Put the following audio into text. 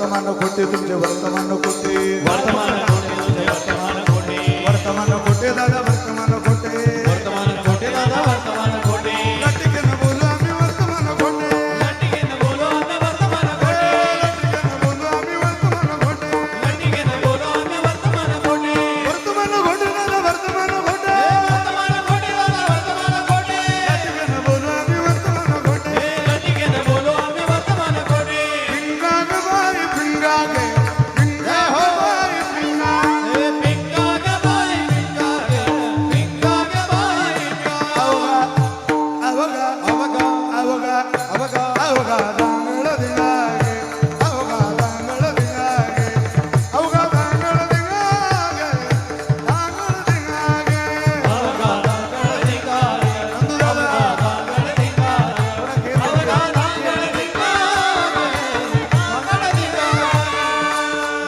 वर्तमान होते तुमचे वर्तमान होते